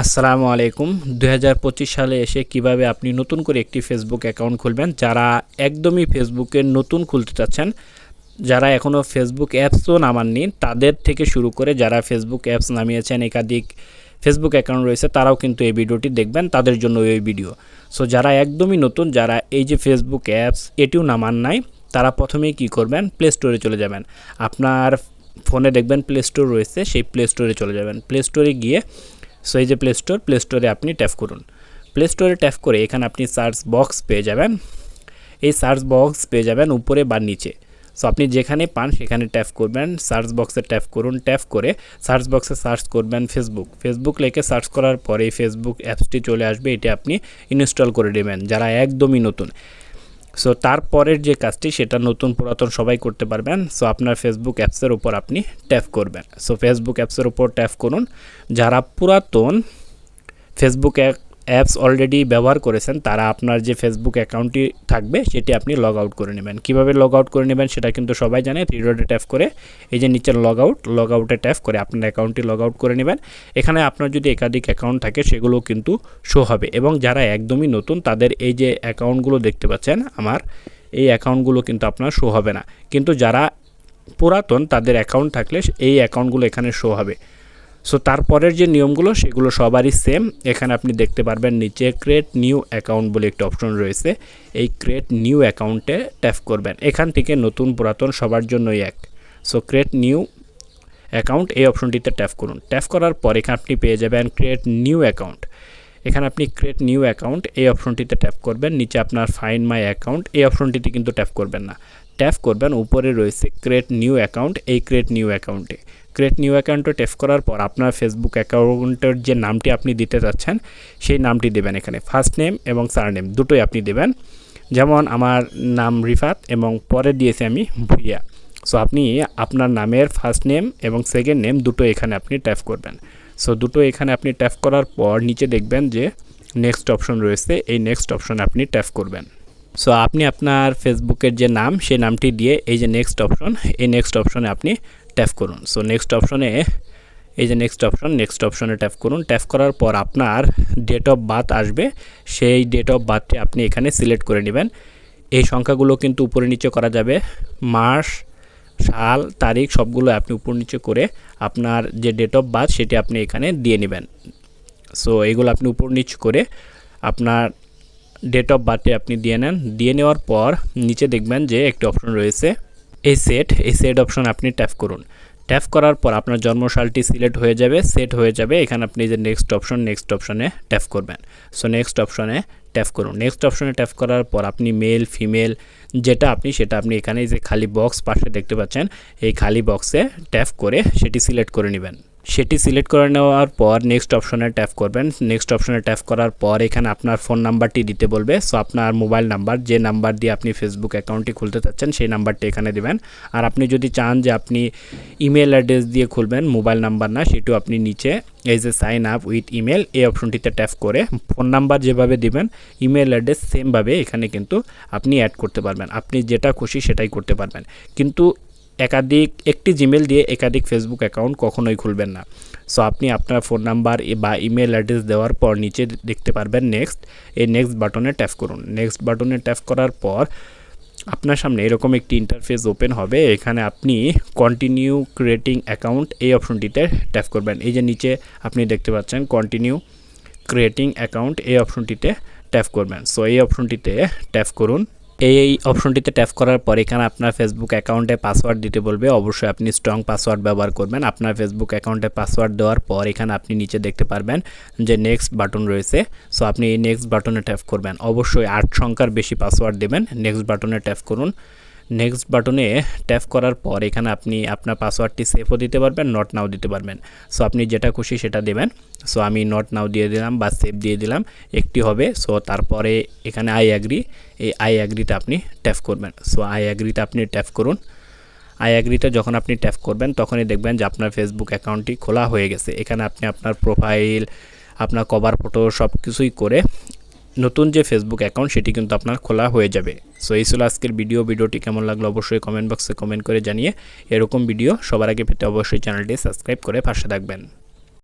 আসসালামু আলাইকুম। দু হাজার পঁচিশ সালে এসে কীভাবে আপনি নতুন করে একটি ফেসবুক অ্যাকাউন্ট খুলবেন? যারা একদমই ফেসবুকে নতুন খুলতে চাচ্ছেন, যারা এখনও ফেসবুক অ্যাপসও নামাননি, তাদের থেকে শুরু করে যারা ফেসবুক অ্যাপস নামিয়েছেন, একাধিক ফেসবুক অ্যাকাউন্ট রয়েছে, তারাও কিন্তু এই ভিডিওটি দেখবেন, তাদের জন্য ওই ভিডিও। সো যারা একদমই নতুন, যারা এই যে ফেসবুক অ্যাপস এটিও নামান নাই, তারা প্রথমেই কি করবেন? প্লে স্টোরে চলে যাবেন। আপনার ফোনে দেখবেন প্লে স্টোর রয়েছে, সেই প্লে স্টোরে চলে যাবেন। প্লে স্টোরে গিয়ে সো এই যে প্লে স্টোর প্লে স্টোরে আপনি ট্যাপ করুন। প্লে স্টোরে ট্যাপ করে এখানে আপনি সার্চ বক্স পেয়ে যাবেন। এই সার্চ বক্স পেয়ে যাবেন উপরে বা নিচে। সো আপনি যেখানে পান সেখানে ট্যাপ করবেন। সার্চ বক্সে ট্যাপ করুন। ট্যাপ করে সার্চ বক্সে সার্চ করবেন ফেসবুক ফেসবুক লেখে সার্চ করার পরে ফেসবুক অ্যাপসটি চলে আসবে। এটি আপনি ইনস্টল করে দেবেন যারা একদমই নতুন। সো তারপরের যে কাজটি, সেটা নতুন পুরাতন সবাই করতে পারবেন। সো আপনার ফেসবুক অ্যাপসের উপর আপনি ট্যাপ করবেন। সো ফেসবুক অ্যাপসের উপর ট্যাপ করুন। যারা পুরাতন ফেসবুক অ্যাপস অলরেডি ব্যবহার করেছেন, তারা আপনার যে ফেসবুক অ্যাকাউন্টটি থাকবে, সেটি আপনি লগ আউট করে নেবেন। কীভাবে লগ আউট করে নেবেন সেটা কিন্তু সবাই জানে থ্রি ট্যাপ করে, এই যে নিচের লগ আউট লগ আউটে ট্যাপ করে আপনার অ্যাকাউন্টটি লগ আউট করে নেবেন। এখানে আপনার যদি একাধিক অ্যাকাউন্ট থাকে, সেগুলো কিন্তু শো হবে এবং যারা একদমই নতুন, তাদের এই যে অ্যাকাউন্টগুলো দেখতে পাচ্ছেন, আমার এই অ্যাকাউন্টগুলো কিন্তু আপনার শো হবে না। কিন্তু যারা পুরাতন, তাদের অ্যাকাউন্ট থাকলে, এই অ্যাকাউন্টগুলো এখানে শো হবে। সো তারপরের যে নিয়মগুলো, সেগুলো সবারই সেম এখানে আপনি দেখতে পারবেন, নিচে ক্রিয়েট নিউ অ্যাকাউন্ট বলে একটা অপশন রয়েছে। এই ক্রিয়েট নিউ অ্যাকাউন্টে ট্যাপ করবেন। এখান থেকে নতুন পুরাতন সবার জন্যই এক। সো ক্রিয়েট নিউ অ্যাকাউন্ট এই অপশনটিতে ট্যাপ করুন। ট্যাপ করার পর এখানে আপনি পেয়ে যাবেন ক্রিয়েট নিউ অ্যাকাউন্ট এখানে আপনি ক্রিয়েট নিউ অ্যাকাউন্ট এই অপশনটিতে ট্যাপ করবেন, নিচে আপনার ফাইন মাই অ্যাকাউন্ট এই অপশনটিতে কিন্তু ট্যাপ করবেন না। ট্যাপ করবেন, উপরে রয়েছে ক্রিয়েট নিউ অ্যাকাউন্ট এই ক্রিয়েট নিউ অ্যাকাউন্টে ক্রিয়েট নিউ অ্যাকাউন্টে ট্যাপ করার পর আপনার ফেসবুক অ্যাকাউন্টের যে নামটি আপনি দিতে চাচ্ছেন, সেই নামটি দেবেন এখানে ফার্স্ট নেম এবং সার নেম দুটোই আপনি দেবেন। যেমন আমার নাম রিফাত এবং পরে দিয়েছি আমি ভুইয়া। সো আপনি আপনার নামের ফার্স্ট নেম এবং সেকেন্ড নেম দুটো এখানে আপনি ট্যাপ করবেন। সো দুটো এখানে আপনি ট্যাপ করার পর নিচে দেখবেন যে নেক্সট অপশন রয়েছে। এই নেক্সট অপশনে আপনি ট্যাপ করবেন। সো আপনি আপনার ফেসবুকের যে নাম, সেই নামটি দিয়ে এই যে নেক্সট অপশন এই নেক্সট অপশনে আপনি ট্যাপ করুন। সো নেক্সট অপশনে এই যে নেক্সট অপশন নেক্সট অপশনে ট্যাপ করুন। ট্যাপ করার পর আপনার ডেট অফ বার্থ আসবে। সেই ডেট অফ বার্থটি আপনি এখানে সিলেক্ট করে নেবেন। এই সংখ্যাগুলো কিন্তু উপরে নিচে করা যাবে। মাস সাল, তারিখ সবগুলো আপনি উপর নিচে করে আপনার যে ডেট অফ বার্থ সেটি আপনি এখানে দিয়ে নেবেন। সো এগুলো আপনি উপর নিচ করে আপনার ডেট অফ বার্থে আপনি দিয়ে নেন। দিয়ে নেওয়ার পর নিচে দেখবেন যে একটি অপশন রয়েছে এই সেট এই সেট অপশন আপনি ট্যাপ করুন। ট্যাপ করার পর আপনার জন্মসালটি সিলেক্ট হয়ে যাবে সেট হয়ে যাবে। এখানে আপনি যে নেক্সট অপশন নেক্সট অপশনে ট্যাপ করবেন। সো নেক্সট অপশনে ট্যাপ করুন। নেক্সট অপশনে ট্যাপ করার পর আপনি মেল ফিমেল যেটা আপনি, সেটা আপনি এখানে যে খালি বক্স পাশে দেখতে পাচ্ছেন, এই খালি বক্সে ট্যাপ করে সেটি সিলেক্ট করে নেবেন। সেটি সিলেক্ট করে নেওয়ার পর নেক্সট অপশনে ট্যাপ করবেন। নেক্সট অপশনে ট্যাপ করার পর এখানে আপনার ফোন নাম্বারটি দিতে বলবে। সো আপনার মোবাইল নাম্বার যে নাম্বার দিয়ে আপনি ফেসবুক অ্যাকাউন্টটি খুলতে চাচ্ছেন, সেই নাম্বারটি এখানে দেবেন। আর আপনি যদি চান যে আপনি ইমেল অ্যাড্রেস দিয়ে খুলবেন মোবাইল নাম্বার না, সেটিও আপনি নিচে এই যে সাইন আপ উইথ ইমেল এই অপশনটিতে ট্যাপ করে ফোন নাম্বার যেভাবে দিবেন ইমেল অ্যাড্রেস সেমভাবে এখানে কিন্তু আপনি অ্যাড করতে পারবেন। আপনি যেটা খুশি সেটাই করতে পারবেন। কিন্তু একাধিক, একটি জিমেল দিয়ে একাধিক ফেসবুক অ্যাকাউন্ট কখনোই খুলবেন না। সো আপনি আপনার ফোন নাম্বার বা ইমেল অ্যাড্রেস দেওয়ার পর নিচে দেখতে পারবেন নেক্সট এই নেক্সট বাটনে ট্যাপ করুন। নেক্সট বাটনে ট্যাপ করার পর আপনার সামনে এরকম একটি ইন্টারফেস ওপেন হবে। এখানে আপনি কন্টিনিউ ক্রিয়েটিং অ্যাকাউন্ট এই অপশনটিতে ট্যাপ করবেন। এই যে নিচে আপনি দেখতে পাচ্ছেন কন্টিনিউ ক্রিয়েটিং অ্যাকাউন্ট এই অপশনটিতে ট্যাপ করবেন। সো এই অপশনটিতে ট্যাপ করুন। এই অপশনটিতে ট্যাপ করার পর এখানে আপনার ফেসবুক অ্যাকাউন্টে পাসওয়ার্ড দিতে বলবে। অবশ্যই আপনি স্ট্রং পাসওয়ার্ড ব্যবহার করবেন। আপনার ফেসবুক অ্যাকাউন্টে পাসওয়ার্ড দেওয়ার পর এখানে আপনি নিচে দেখতে পারবেন যে নেক্সট বাটন রয়েছে। সো আপনি এই নেক্সট বাটনে ট্যাপ করবেন। অবশ্যই আট সংখ্যার বেশি পাসওয়ার্ড দেবেন। নেক্সট বাটনে ট্যাপ করুন। নেক্সট বাটনে ট্যাপ করার পর এখানে আপনি আপনার পাসওয়ার্ডটি সেভও দিতে পারবেন নট নাও দিতে পারবেন। সো আপনি যেটা খুশি সেটা দেবেন। সো আমি নট নাও দিয়ে দিলাম বা সেভ দিয়ে দিলাম, একটি হবে। সো তারপরে এখানে আই অ্যাগ্রি এই আই অ্যাগ্রিতে আপনি ট্যাপ করবেন। সো আই অ্যাগ্রিতে আপনি ট্যাপ করুন। আই অ্যাগ্রিতে যখন আপনি ট্যাপ করবেন, তখনই দেখবেন যে আপনার ফেসবুক অ্যাকাউন্টটি খোলা হয়ে গেছে। এখানে আপনি আপনার প্রোফাইল আপনার কভার ফটো সব কিছুই করে নতুন যে ফেসবুক অ্যাকাউন্ট সেটি কিন্তু আপনার খোলা হয়ে যাবে। সো এই ছিল আজকের ভিডিও ভিডিওটি কেমন লাগল অবশ্যই কমেন্ট বক্সে কমেন্ট করে জানিয়ে এরকম ভিডিও সবার আগে পেতে অবশ্যই চ্যানেলটি সাবস্ক্রাইব করে পাশে থাকবেন।